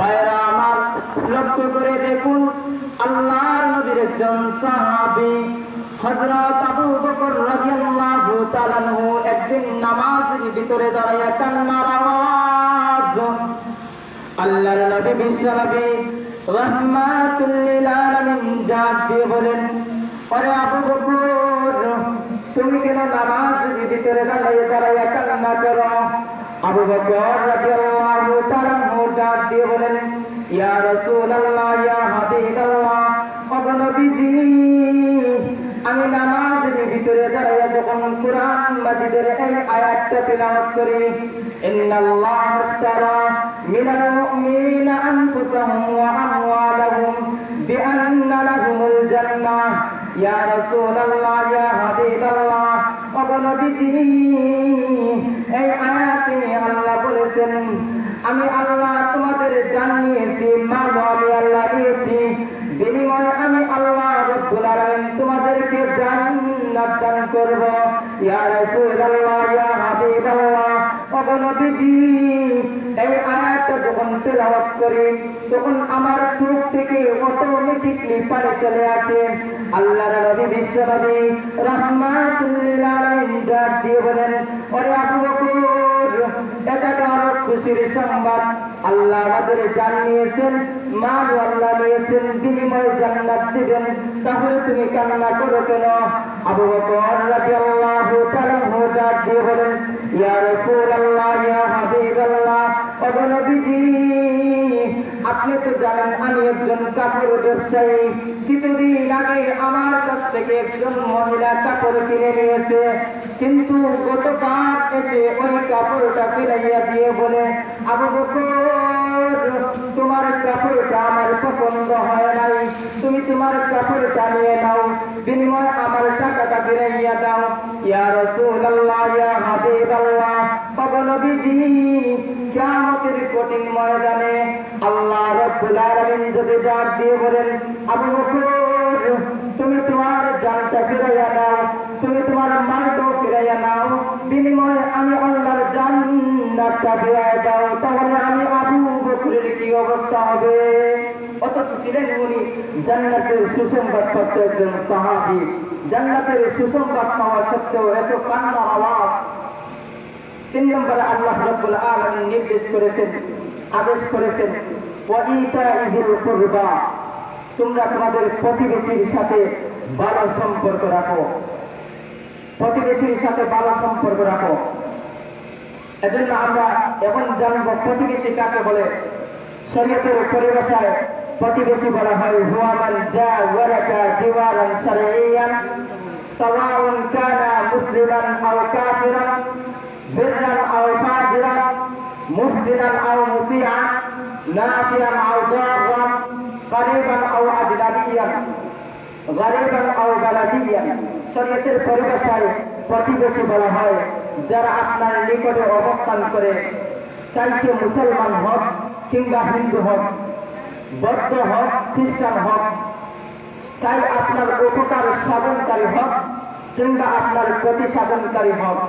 বাইরা আমার লক্ষ্য করে দেখুন, আল্লাহর নবীর একজন সাহাবী, হযরত আবু বকর রাদিয়াল্লাহু তাআলা একদিন নামাজের ভিতরে দাঁড়াইয়া কান্নার আওয়াজ আল্লাহর নবী বিশ্বনবী রহমাতুল লিল আলামিন ডাক বলেন আরে আবু বকর, তুমি কেন নামাজের ভিতরে দাঁড়াইয়া দাঁড়াইয়া কান্না করো? আবু বকর রাদিয়াল্লাহু তাআলা ডাক দিয়ে বলেন, ইয়া রাসূলুল্লাহ, ইয়া হাবিবাল্লাহ ও নবীজি, আমি নামাজের ভিতরে দাঁড়াইয়া যখন কোরআন মাজিদের এই আয়াতটা তেলাওয়াত করি, ইন্নাল্লাহ আশতারা মিনাল মুমিনিনা আনফুসাহুম ওয়া আমওয়ালাহুম বিআন্না লাহুমুল জান্নাহ। ইয়া রাসূলুল্লাহ, ইয়া হাবিবাল্লাহ ও নবীজি এই আয়াতে আল্লাহ বলেছেন আমি আল্লাহ তোমাদের জানিয়েছি আমি আল্লাহ দিয়েছি। বিনিময়ে আমি আল্লাহ রব্বুল তোমাদেরকে জান্নাত দান করব। ইয়া রাসূলুল্লাহ, ইয়া হাবিবাল্লাহ। এই যখন তেলাওয়াত করি, তখন আমার চোখ থেকে অটোমেটিকলি পানি চলে আসে। আল্লাহর নবী বিশ্ব নবী লিল আলামিন ডাক দিয়ে বলেন, ওরে আবু বকর তো খুশির আল্লাহ আমাদের জানিয়েছেন মা আল্লাহ নিয়েছেন বিনিময় তাহলে তুমি কান্না করো কেন? আবু ইয়া রাসূলুল্লাহ, ইয়া হাবিবাল্লাহ আপনি তো জানেন, আমি একজন কাপড় ব্যবসায়ী। কিছুদিন আগে আমার কাছ থেকে একজন মহিলা কাপড় কিনে নিয়েছে। কিন্তু গতকাল এসে ওই কাপড়টা ফেলাইয়া দিয়ে বলে, আবু বকর, তোমার কাপড়টা আমার পছন্দ হয় নাই। তুমি তোমার কাপড়টা নিয়ে নাও। বিনিময় আমার টাকাটা ফিরাইয়া দাও। ইয়া রাসূলুল্লাহ, ইয়া হাবিবাল্লাহ নবীজি কিয়ামতের কঠিন ময়দানে আলামিন ডাক দিয়ে বলেন আবু বকর তুমি তোমার জানটা ফিরাইয়া নাও, তুমি তোমার মালটাও ফিরাইয়া নাও, বিনিময়ে আমি আল্লাহর জান্নাতটা ফিরাইয়া দাও, তাহলে আমি আবু বকরের কি অবস্থা হবে? অথচ ছিলেন উনি জান্নাতের সুসংবাদ প্রাপ্ত একজন সাহাবী। জান্নাতের সুসংবাদ পাওয়া সত্ত্বেও এত কান্নার আওয়াজ। তিন নম্বরে আল্লাহ রব্বুল আলামিন নির্দেশ করেছেন, আদেশ করেছেন তোমরা তোমাদের প্রতিবেশীর সাথে ভালো সম্পর্ক রাখো। প্রতিবেশীর সাথে ভালো সম্পর্ক রাখো। এজন্য আমরা এখন জানব প্রতিবেশী কাকে বলে। শরীয়তের পরিভাষায় প্রতিবেশী বলা হয়, হুয়ামান যা ওয়ারাকা জিওয়ারান শারঈয়ান, সাওয়াউন কানা মুসলিমান আও কাফিরান, বিররান আও ফাজিরান মুহসিনান আও মুসিআন। নাফিয়ান আও দাররান قريبا او اجنبيا غريبا او بلديا শরীয়তের পরিভাষায় প্রতিবেশী বলা হয় যারা আপনার নিকটে অবস্থান করে চাইছে মুসলমান হোক কিংবা হিন্দু হোক বৌদ্ধ হোক খ্রিস্টান হোক চাই আপনার উপকার সাধনকারী হোক কিংবা আপনার ক্ষতি সাধনকারী হোক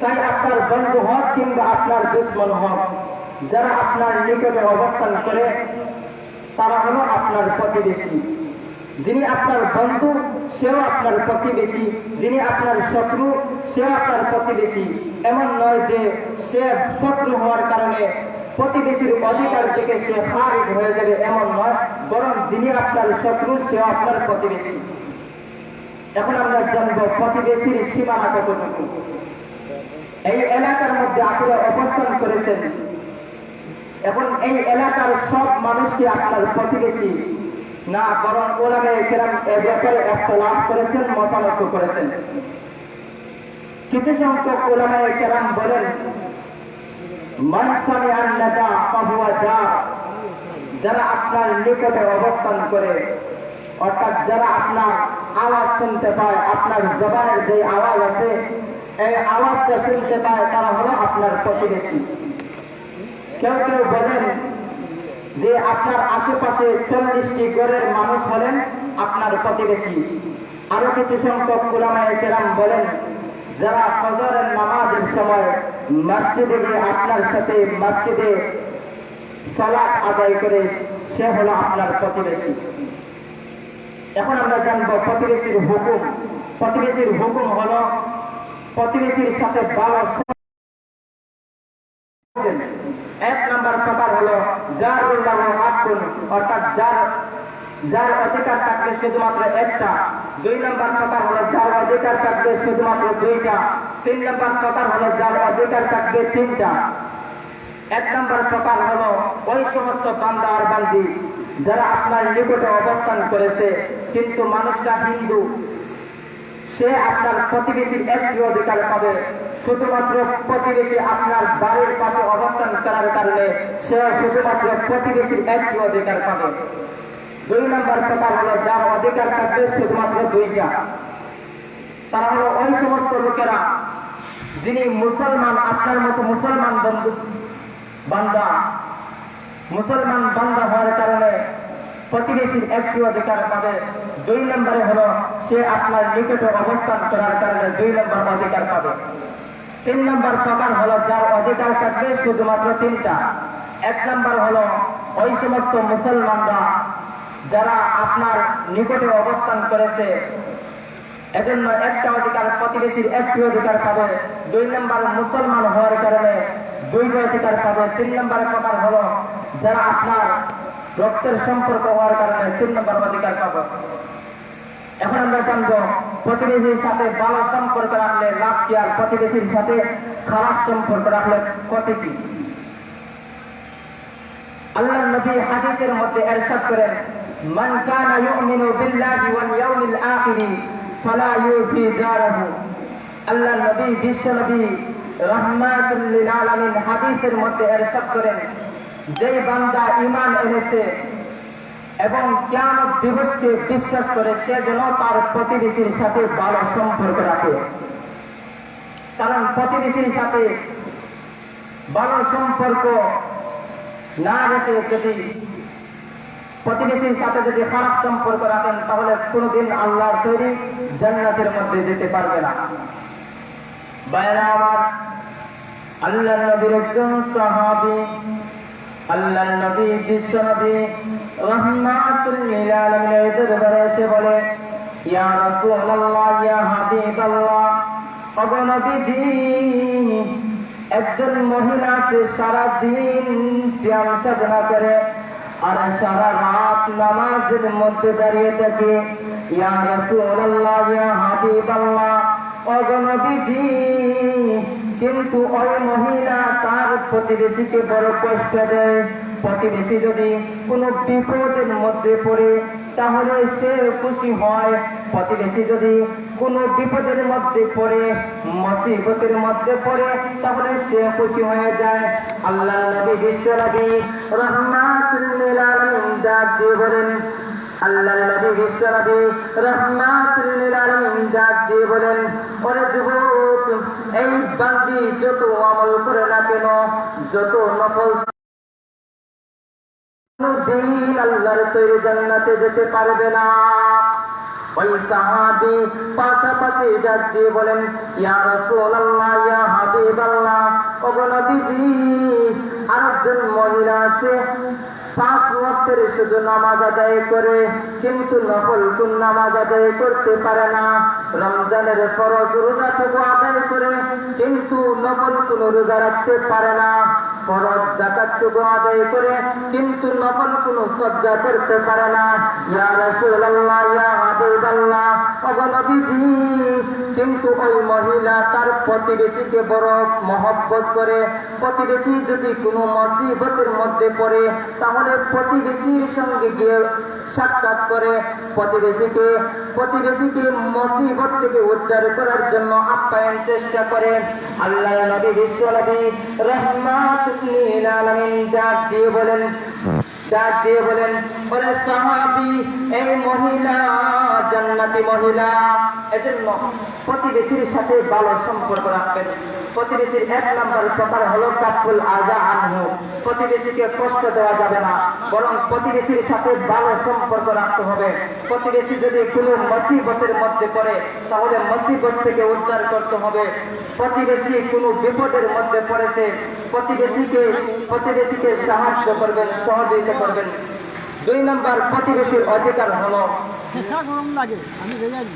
চাই আপনার বন্ধু হোক কিংবা আপনার দুশ্মন হোক যারা আপনার নিকটে অবস্থান করে, তারা হলো আপনার প্রতিবেশী। যিনি আপনার বন্ধু, সেও আপনার প্রতিবেশী। যিনি আপনার শত্রু, সেও আপনার প্রতিবেশী। এমন নয় যে সে শত্রু হওয়ার কারণে প্রতিবেশীর অধিকার থেকে সে খারিজ হয়ে যাবে, এমন নয়। বরং যিনি আপনার শত্রু, সেও আপনার প্রতিবেশী। এখন আমরা জানব প্রতিবেশীর সীমানা কতটুকু। এই এলাকার মধ্যে আপনারা অবস্থান করেছেন। এখন এই এলাকার সব মানুষকে আপনার প্রতিবেশী না, বরং ওলামে কেরাম এ ব্যাপারে একটা লাভ করেছেন, মতামত করেছেন। কিছু সংখ্যক ওলামে কেরাম বলেন মানসামে আন্নাদা পাহুয়া যা যারা আপনার নিকটে অবস্থান করে, অর্থাৎ যারা আপনার আওয়াজ শুনতে পায়, আপনার জবানের যে আওয়াজ আছে, এই আওয়াজটা শুনতে পায়, তারা হলো আপনার প্রতিবেশী। কেউ কেউ বলেন যে আপনার আশেপাশে চল্লিশটি গড়ের মানুষ হলেন আপনার প্রতিবেশী। আরও কিছু সংখ্যক কুলামায় কেরাম বলেন, যারা ফজরের নামাজের সময় মসজিদে গিয়ে আপনার সাথে মসজিদে সালাত আদায় করে, সে হলো আপনার প্রতিবেশী। এখন আমরা জানব প্রতিবেশীর হুকুম। প্রতিবেশীর হুকুম হলো, প্রতিবেশীর সাথে ভালো এক নম্বর প্রকার হলো, যার আকুন অর্থাৎ যার যার অধিকার থাকবে শুধুমাত্র একটা। দুই নম্বর প্রকার হলো, যার অধিকার থাকবে শুধুমাত্র দুইটা। তিন নম্বর প্রকার হলো, যার অধিকার থাকবে তিনটা। এক নম্বর প্রকার হলো, ওই সমস্ত বান্দা আর বান্দি যারা আপনার নিকটে অবস্থান করেছে, কিন্তু মানুষটা হিন্দু। সে আপনার প্রতিবেশীর একটি অধিকার পাবে। শুধুমাত্র প্রতিবেশী আপনার বাড়ির পাশে অবস্থান করার কারণে সে শুধুমাত্র প্রতিবেশীর একটি অধিকার পাবে। দুই নম্বর প্রকার হলো, যার অধিকার থাকবে শুধুমাত্র দুইটা। তারা হলো ওই সমস্ত লোকেরা যিনি মুসলমান, আপনার মতো মুসলমান বন্ধু, বান্দা। মুসলমান বান্দা হওয়ার কারণে প্রতিবেশীর একটি অধিকার পাবে দুই নম্বরে হলো, সে আপনার নিকটে অবস্থান করার কারণে দুই নম্বর অধিকার পাবে। তিন নম্বর প্রকার হলো, যার অধিকার থাকবে শুধুমাত্র তিনটা। এক নম্বর হলো, ওই সমস্ত মুসলমানরা যারা আপনার নিকটে অবস্থান করেছে, এজন্য একটা অধিকার, প্রতিবেশীর একটি অধিকার পাবে। দুই নম্বর মুসলমান হওয়ার কারণে দুইটা অধিকার পাবে। তিন নম্বর প্রকার হলো, যারা আপনার রক্তের সম্পর্ক হওয়ার কারণে তিন নম্বর অধিকার পাবে। এখন আমরা জানব, প্রতিবেশীর সাথে ভালো সম্পর্ক রাখলে লাভ কি আর প্রতিবেশীর সাথে খারাপ সম্পর্ক রাখলে ক্ষতি কি? আল্লাহ নবী হাদিসের মধ্যে এরশাদ করেন, মান কানা ইউমিনু বিল্লাহি ওয়াল ইয়াউমিল আখিরি ফালা ইউফি আল্লাহ নবী, বিশ্ব নবী রহমাতুল লিল আলামিন হাদিসের মধ্যে এরশাদ করেন যে বান্দা ইমান এনেছে এবং কিয়ামত দিবসকে বিশ্বাস করে, সে যেন তার প্রতিবেশীর সাথে ভালো সম্পর্ক রাখে। কারণ প্রতিবেশীর সাথে ভালো সম্পর্ক না রেখে যদি প্রতিবেশীর সাথে যদি খারাপ সম্পর্ক রাখেন, তাহলে কোনোদিন আল্লাহর তৈরি জান্নাতের মধ্যে যেতে পারবে না। বাইরা আমার আল্লাহ নবীর একজন সাহাবি আল্লাহ নবী বিশ্ব নবী রহমাতুল্লিল আলামিনের দরবারে এসে বলে, ইয়া রাসূলুল্লাহ, ইয়া হাবিবাল্লাহ ওগো নবীজি, একজন মহিলা সারা দিন শ্যাম সাধনা করে আর সারা রাত নামাজের মধ্যে দাঁড়িয়ে থাকে। ইয়া রাসূলুল্লাহ, ইয়া হাবিবাল্লাহ ওগো নবীজি কিন্তু ওই মহিলা তার প্রতিবেশীকে বড় কষ্ট দেয়, প্রতিবেশী যদি কোনো বিপদের মধ্যে পড়ে, তাহলে সে খুশি হয়। প্রতিবেশী যদি কোনো বিপদের মধ্যে পড়ে, মুসিবতের মধ্যে পড়ে, তাহলে সে খুশি হয়ে যায়। আল্লাহ নবী বিশ্ব নবী রহমাতুল্লিল আল্লাহ নবী বিশ্ব নবী দিয়ে বলেন, ওরে এই বান্দি না কেন? যত দিন আল্লাহর তৈরি জান্নাতে যেতে পারবে না। ওই সাহাবি পাশাপাশি ডাক দিয়ে বলেন, ইয়া রাসূলুল্লাহ, ইয়া হাবিবাল্লাহ, ওগো নবীজি, আরেকজন মহিলা আছে পাঁচ ওয়াক্তের শুধু নামাজ আদায় করে, কিন্তু নকল কোন নামাজ আদায় করতে পারে না। রমজানের ফরজ রোজাটুকু আদায় করে, কিন্তু নকল কোন রোজা রাখতে পারে না। কিন্তু কোন পারে না। ওই মহিলা তার প্রতিবেশীকে বড় মহব্বত করে। প্রতিবেশী যদি কোনো মসিবতের মধ্যে পড়ে, তাহলে প্রতিবেশীর সঙ্গে গিয়ে সাক্ষাৎ করে। প্রতিবেশীকে প্রতিবেশীকে মসিবত থেকে উদ্ধার করার জন্য আপ্যায়ন চেষ্টা করে। আল্লাহ নবী বিশ্ব নবী রহমাত দিয়ে বলেন ডাক বলেন বলে সাহাবি, এই মহিলা, জান্নাতি মহিলা এজন্য প্রতিবেশীর সাথে ভালো সম্পর্ক রাখবেন। প্রতিবেশীর এক নম্বর প্রকার হলো কাকুল আগা আনহু। প্রতিবেশীকে কষ্ট দেওয়া যাবে না, বরং প্রতিবেশীর সাথে ভালো সম্পর্ক রাখতে হবে। প্রতিবেশী যদি কোনো মসিবতের মধ্যে পড়ে, তাহলে মসিবত থেকে উদ্ধার করতে হবে। প্রতিবেশী কোনো বিপদের মধ্যে পড়েছে প্রতিবেশীকে প্রতিবেশীকে সাহায্য করবেন সহযোগিতা করবেন। দুই নম্বর প্রতিবেশীর অধিকার হল। গরম লাগে আমি গরম